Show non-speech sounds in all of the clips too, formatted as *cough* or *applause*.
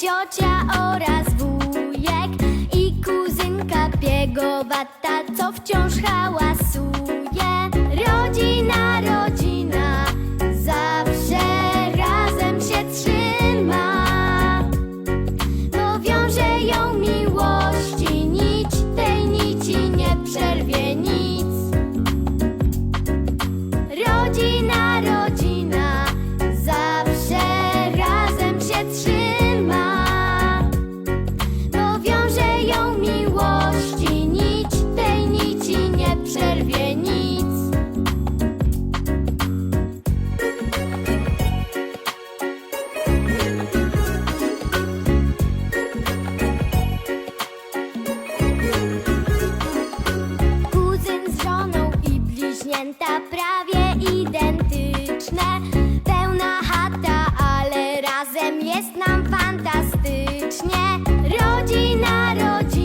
ciocia oraz wujek I kuzynka biegowata, bliźnięta prawie identyczne. Pełna chata, ale razem jest nam fantastycznie. Rodzina, rodzina,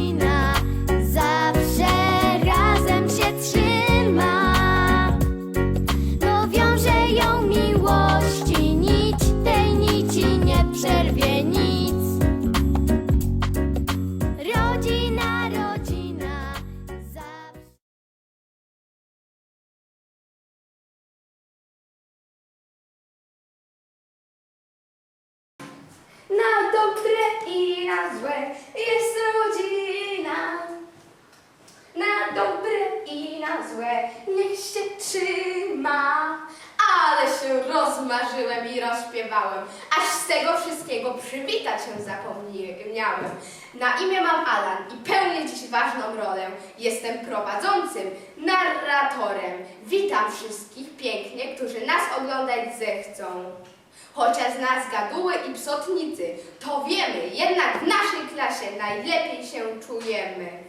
złe niech się trzyma. Ale się rozmarzyłem i rozśpiewałem, aż z tego wszystkiego przywitać się zapomniałem. Na imię mam Alan i pełnię dziś ważną rolę. Jestem prowadzącym, narratorem. Witam wszystkich pięknie, którzy nas oglądać zechcą. Chociaż nas gaduły i psotnicy, to wiemy, jednak w naszej klasie najlepiej się czujemy.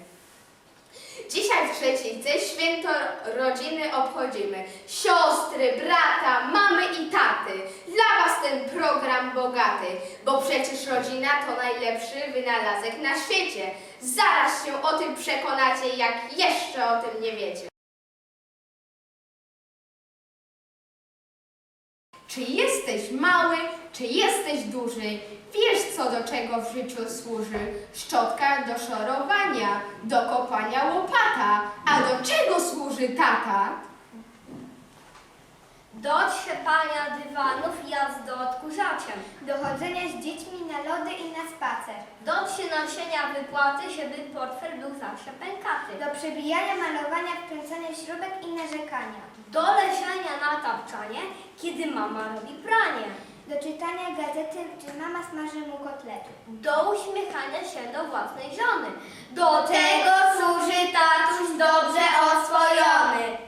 Dzisiaj w trzeciej C święto rodziny obchodzimy. Siostry, brata, mamy i taty. Dla Was ten program bogaty, bo przecież rodzina to najlepszy wynalazek na świecie. Zaraz się o tym przekonacie, jak jeszcze o tym nie wiecie. Czy jesteś mały, czy jesteś duży, wiesz co do czego w życiu służy. Szczotka do szorowania, do kopania łopata. A do czego służy tata? Do trzepania dywanów i jazdy odkurzaczem. Do chodzenia z dziećmi na lody i na spacer. Do przynoszenia wypłaty, żeby portfel był zawsze pękaty. Do przebijania, malowania, wkręcania śrubek i narzekania. Do leżenia na tapczanie, kiedy mama robi pranie. Do czytania gazety, gdy mama smaży mu kotlety. Do uśmiechania się do własnej żony. Do tego służy tatuś dobrze oswojony.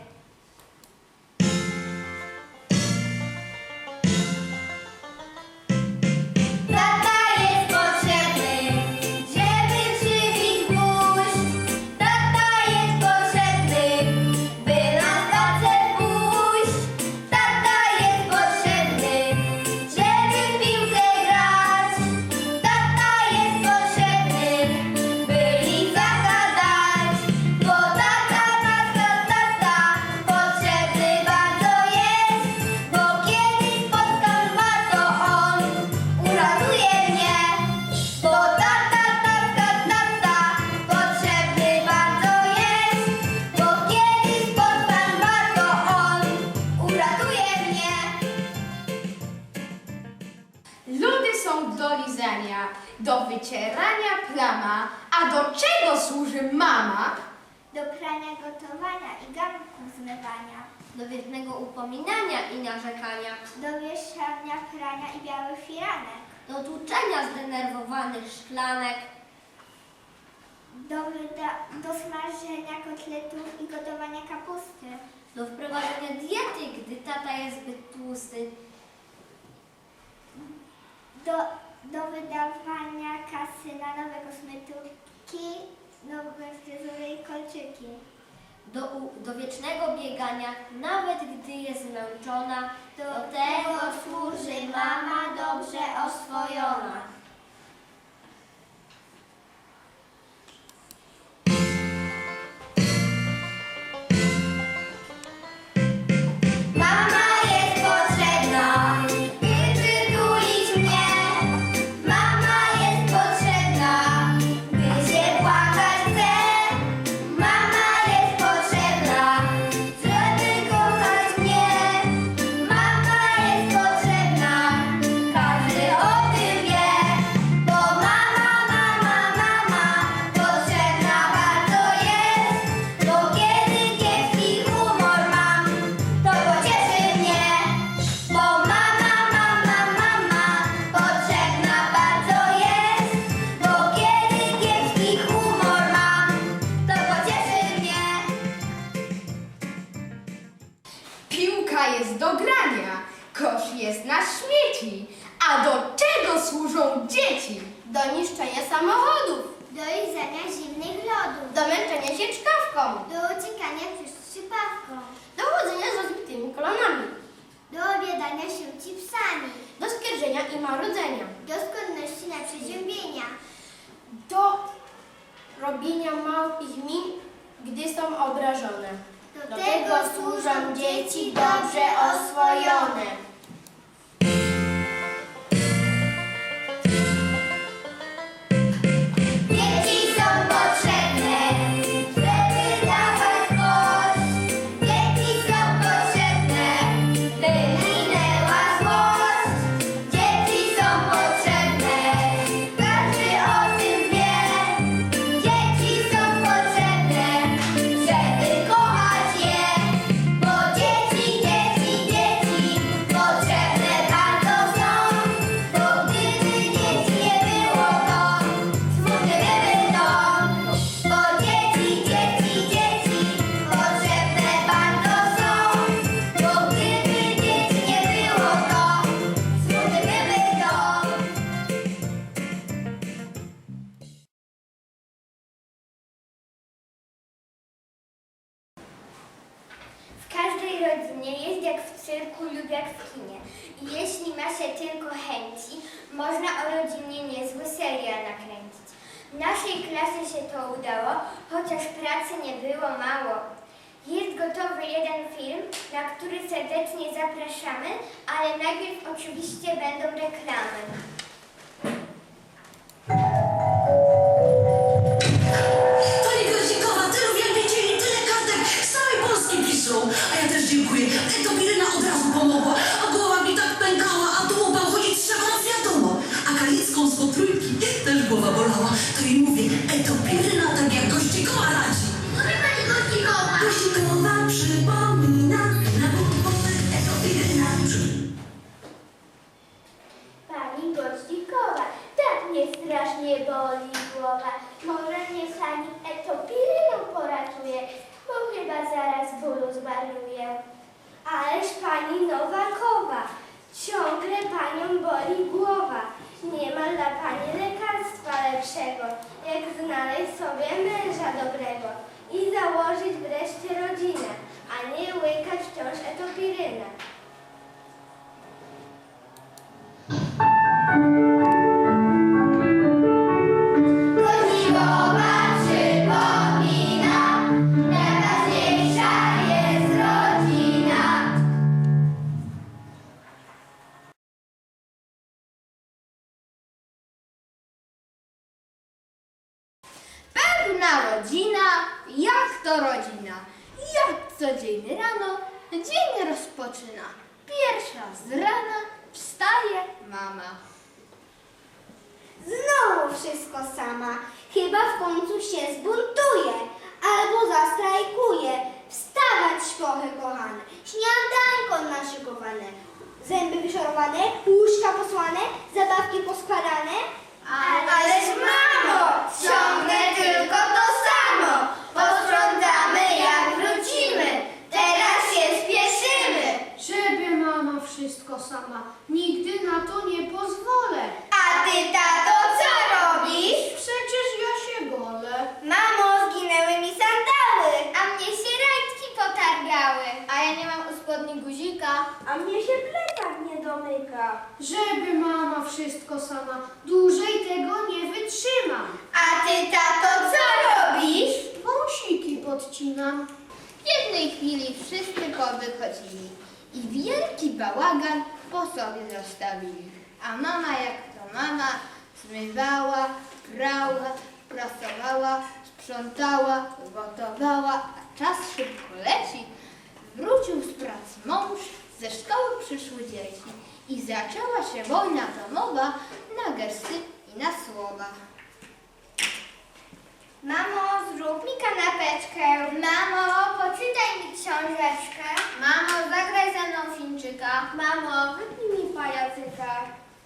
Zmywania. Do wiecznego upominania i narzekania. Do wieszania, prania i białych firanek. Do tłuczenia zdenerwowanych szklanek. Do, wyda- do smażenia kotletów i gotowania kapusty. Do wprowadzenia diety, gdy tata jest zbyt tłusty. Do, do wydawania kasy na nowe kosmetyki, nowe fryzury i kolczyki. Do, do wiecznego biegania, nawet gdy jest zmęczona. Do tego służy mama dobrze oswojona. jest na śmieci. A do czego służą dzieci? Do niszczenia samochodów. Do jedzenia zimnych lodów. Do męczenia się czkawką. Do uciekania przez trzypawką. Do chodzenia z rozbitymi kolonami. Do obiadania się ci psami. Do skarżenia i marudzenia. Do skłonności na przeziębienia. Do robienia małpich min, gdy są obrażone. Do, Do tego służą dzieci dobrze oswojone. Każdej rodzinie jest jak w cyrku lub jak w kinie. Jeśli ma się tylko chęci, można o rodzinie niezły serial nakręcić. W naszej klasie się to udało, chociaż pracy nie było mało. Jest gotowy jeden film, na który serdecznie zapraszamy, ale najpierw oczywiście będą reklamy. Kalicką z potrójki też głowa bolała. To jej mówię, eto Piryna tak Śpochy kochane. Śniadanko naszykowane. Zęby wyszorowane, łóżka posłane, zabawki poskładane. Ależ mamo, ciągle tylko to samo. Posprzątamy jak wrócimy, teraz się spieszymy. Żeby mama wszystko sama, nigdy na to nie pozwolę. A ty tato co robisz? Przecież ja się golę. Mamo, zginęły mi sandały, a mnie się rajtki potargały. A ja nie mam u spodni guzika, a mnie się plecak nie domyka. Żeby mama wszystko sama, dłużej tego nie wytrzymam. A ty tato co robisz? Wąsiki podcinam. W jednej chwili wszyscy powychodzili i wielki bałagan po sobie zostawili. A mama jak to mama zmywała, prała, prasowała, sprzątała, gotowała, a czas szybko leci. Wrócił z pracy mąż, ze szkoły przyszły dzieci i zaczęła się wojna domowa na gesty i na słowa. Mamo, zrób mi kanapeczkę. Mamo, poczytaj mi książeczkę. Mamo, zagraj ze mną Fińczyka. Mamo, wypnij mi pajacyka.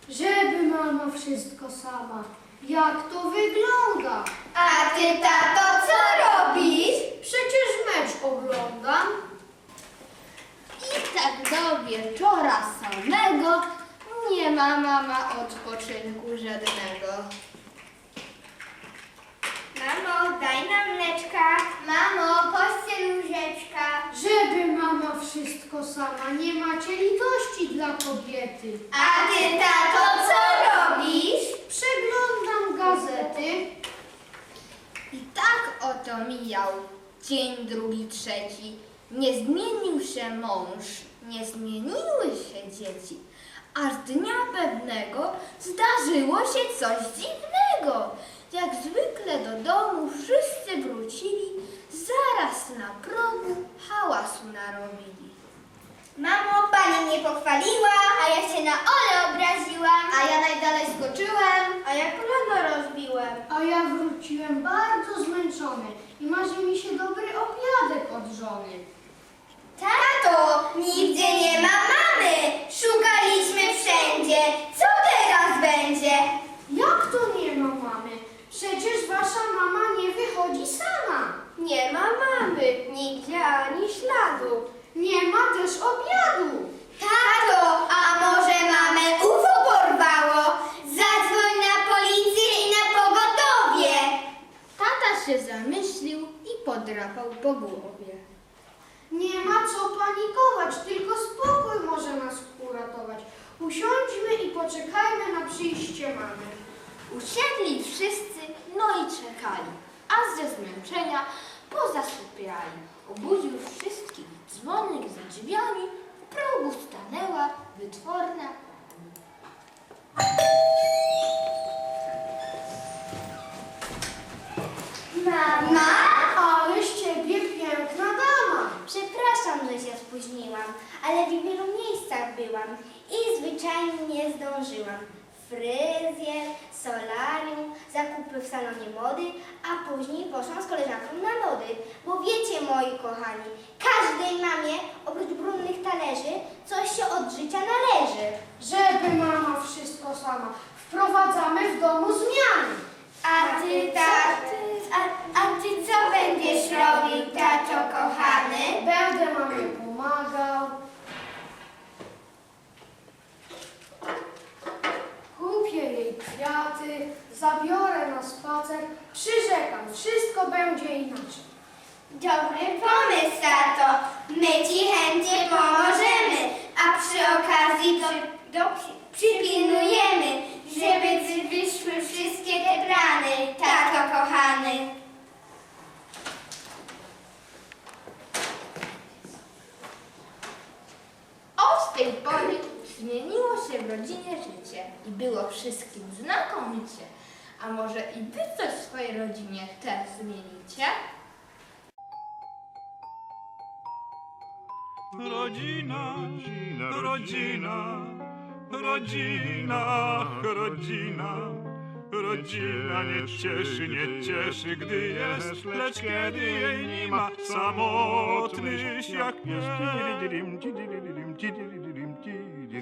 Żeby mama wszystko sama, jak to wygląda? A ty, tato, co robisz? Przecież mecz oglądam. I tak do wieczora samego nie ma mama odpoczynku żadnego. Mamo, daj nam mleczka. Mamo, pościel łóżeczka. Żeby mama wszystko sama, nie macie litości dla kobiety. A ty, tato, co robisz? Przeglądam gazety. I tak oto mijał dzień drugi, trzeci. Nie zmienił się mąż, nie zmieniły się dzieci. Aż dnia pewnego zdarzyło się coś dziwnego. Jak zwykle do domu wszyscy wrócili, zaraz na progu hałasu narobili. Mamo, pani mnie pochwaliła, a ja się na Ole obraziłam. A ja najdalej skoczyłem, A ja kolano rozbiłem. A ja wróciłem bardzo zmęczony i marzy mi się dobry obiadek od żony. Tato, nigdzie nie ma mamy. Szukaliśmy wszędzie. Co teraz będzie? Jak to nie ma mamy? Przecież wasza mama nie wychodzi sama. nie ma mamy, nigdzie ani śladu. Nie ma też obiadu. Tato, a może mamę UFO porwało? Zadzwoń na policję i na pogotowie. Tata się zamyślił i podrapał po głowie. Nie ma co panikować, tylko spokój może nas uratować. Usiądźmy i poczekajmy na przyjście mamy. Usiedli wszyscy, no i czekali, a ze zmęczenia pozasypiali. Obudził wszystkich dzwonek za drzwiami, w progu stanęła wytworna Mama? Ale z ciebie piękna dama. Przepraszam, że się spóźniłam, ale w wielu miejscach byłam i zwyczajnie nie zdążyłam. Fryzjer, solarium, zakupy w salonie mody, a później poszłam z koleżanką na lody. Bo wiecie, moi kochani, każdej mamie oprócz brudnych talerzy coś się od życia należy. Żeby mama wszystko sama. Wprowadzamy w domu zmiany. A ty, taty, a, a ty co będziesz robił, tato kochany? Będę mamie kwiaty, zabiorę na spacer. Przyrzekam, wszystko będzie inaczej. Dobry pomysł, tato. My ci chętnie pomożemy, a przy okazji do, do, przypilnujemy, żeby wyszły wszystkie te plany, tato kochany. Tej pory zmieniło się w rodzinie życie i było wszystkim znakomicie. A może i wy coś w swojej rodzinie też zmienicie? Rodzina, rodzina, rodzina, rodzina. Rodzina nie cieszy, nie cieszy, gdy jest, lecz kiedy jej nie ma, samotny jak pies. *laughs*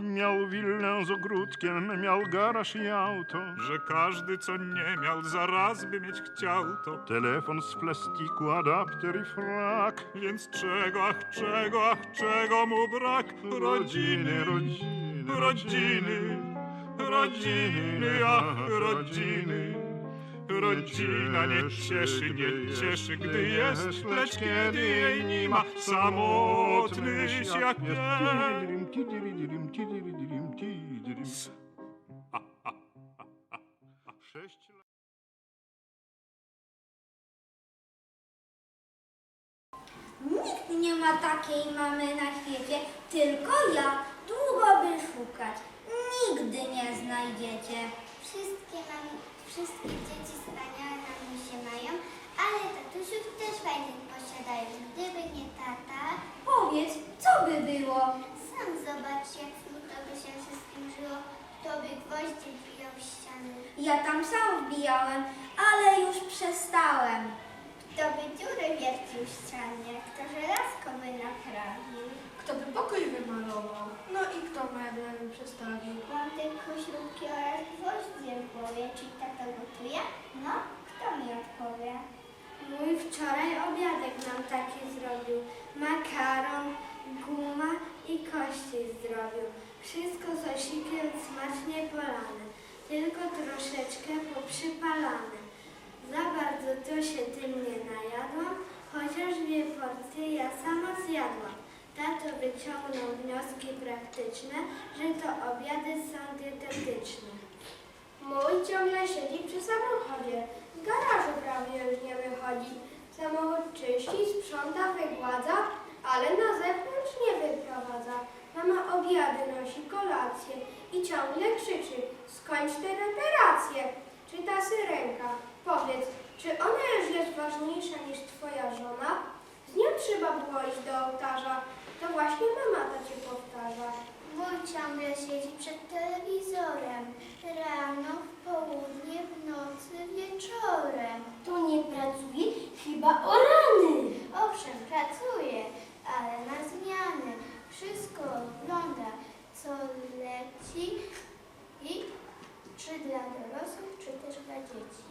Miał willę z ogródkiem, miał garaż i auto. Że każdy, co nie miał, zaraz by mieć chciał to. Telefon z plastiku, adapter i frak. Więc czego, ach czego, ach czego mu brak? Rodziny, rodziny, rodziny, rodziny, ach rodziny. Rodzina nie cieszy, nie cieszy, gdy jest, lecz kiedy jej nie ma, samotny lat. Nikt nie ma takiej mamy na świecie, tylko ja. Długo by szukać. Nigdy nie znajdziecie. Wszystkie mamy, wszystkie dzieci wspaniałe mamy się mają, ale tatusiów też fajnych posiadają. Gdyby nie tata... Powiedz, co by było? Sam zobacz, jak smutno by się wszystkim żyło. To by gwoździe wbijał w ściany. Ja tam sam wbijałem, ale już przestałem. Kto by dziury wiercił w ścianie, kto żelazko by naprawił. Kto by pokój wymalował? No i kto meble by przestawił? Mam tylko śrubki oraz gwoździe w głowie. Czy tata gotuje? No, kto mi odpowie? Mój wczoraj obiadek nam taki zrobił. Makaron, guma i kości zrobił. Wszystko z osikiem smacznie polane, tylko troszeczkę poprzypalane. Za bardzo to się tym nie najadłam, Chociaż dwie porcje ja sama zjadłam. Tato wyciągnął wnioski praktyczne, że to obiady są dietetyczne. Mój ciągle siedzi przy samochodzie. Z garażu prawie już nie wychodzi. Samochód czyści, sprząta, wygładza, ale na zewnątrz nie wyprowadza. Mama obiady nosi, kolację i ciągle krzyczy skończ te reparacje. Czy ta syrenka? Powiedz, czy ona już jest ważniejsza niż twoja żona? Z nią trzeba było iść do ołtarza. To właśnie mama to ci powtarza. Mój ciągle siedzi przed telewizorem. Rano, w południe, w nocy, wieczorem. To nie pracuje chyba o rany. Owszem, pracuje, ale na zmiany. Wszystko ogląda, co leci i czy dla dorosłych, czy też dla dzieci.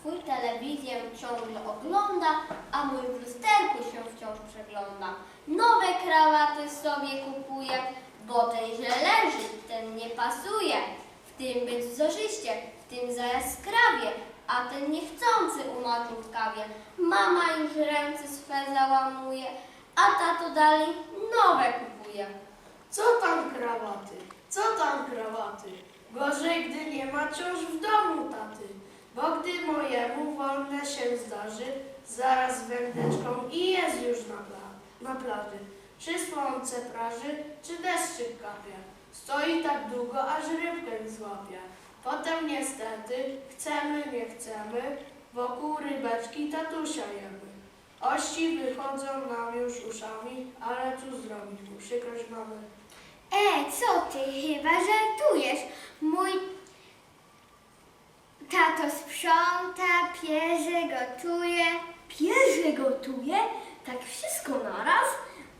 Twój telewizję ciągle ogląda, a mój w lusterku się wciąż przegląda. Nowe krawaty sobie kupuje, bo ten źle leży, ten nie pasuje. W tym być wzorzyście, w tym za jaskrawie, a ten niechcący umaczył w kawie. Mama już ręce swe załamuje, a tato dalej nowe kupuje. Co tam krawaty? Co tam krawaty? Gorzej, gdy nie ma ciąż w domu taty. Bo gdy mojemu wolne się zdarzy, zaraz wędeczką i jest już na, pla- na plaży. Czy słońce praży, czy deszczyk kapie. Stoi tak długo, aż rybkę złapie. Potem niestety, chcemy, nie chcemy, wokół rybeczki tatusia jemy. Ości wychodzą nam już uszami, ale cóż zrobić, bo przykrość mamy. E, co ty chyba żartujesz? Mój tato sprząta, pierze, gotuje. Pierze gotuje, tak wszystko naraz,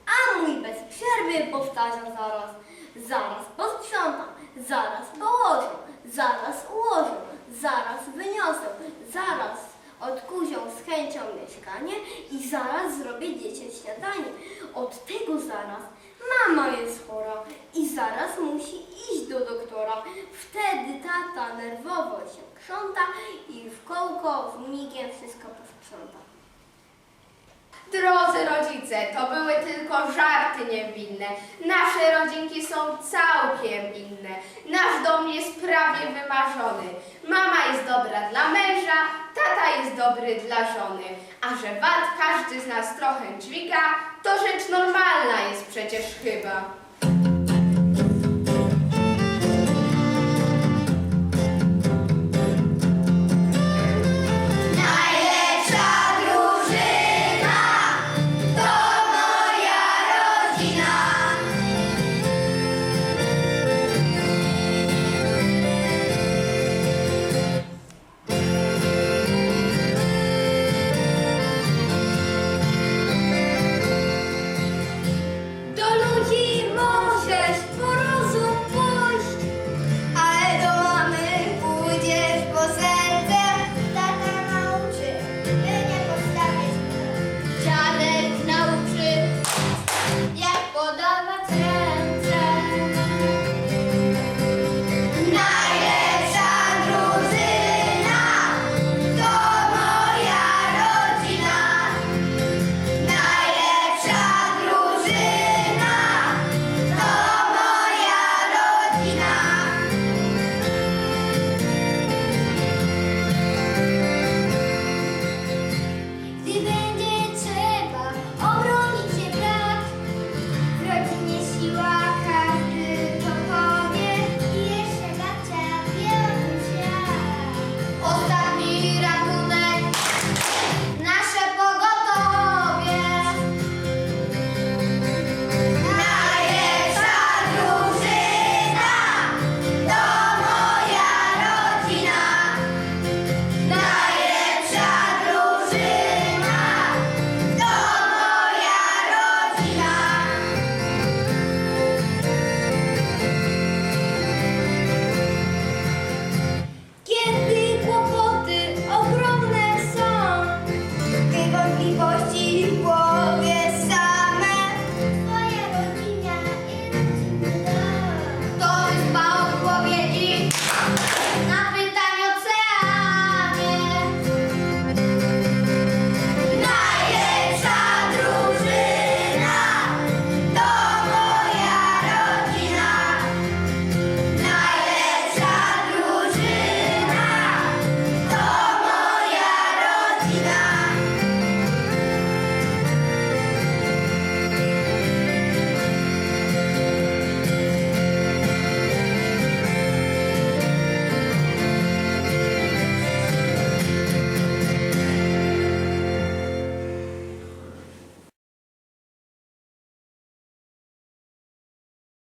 a mój bez przerwy powtarza zaraz. Zaraz posprzątam, zaraz położę, zaraz ułożę, zaraz wyniosę, zaraz odkuzią z chęcią mieszkanie i zaraz zrobię dzieciom śniadanie. Od tego zaraz mama jest chora i zaraz musi iść do doktora. Wtedy tata nerwowo się krząta i w kołko z migiem wszystko posprząta. Drodzy rodzice, to były tylko żarty niewinne. Nasze rodzinki są całkiem inne. Nasz dom jest prawie wymarzony. Mama jest dobra dla męża, tata jest dobry dla żony. A że wad każdy z nas trochę dźwiga, to rzecz normalna jest przecież chyba.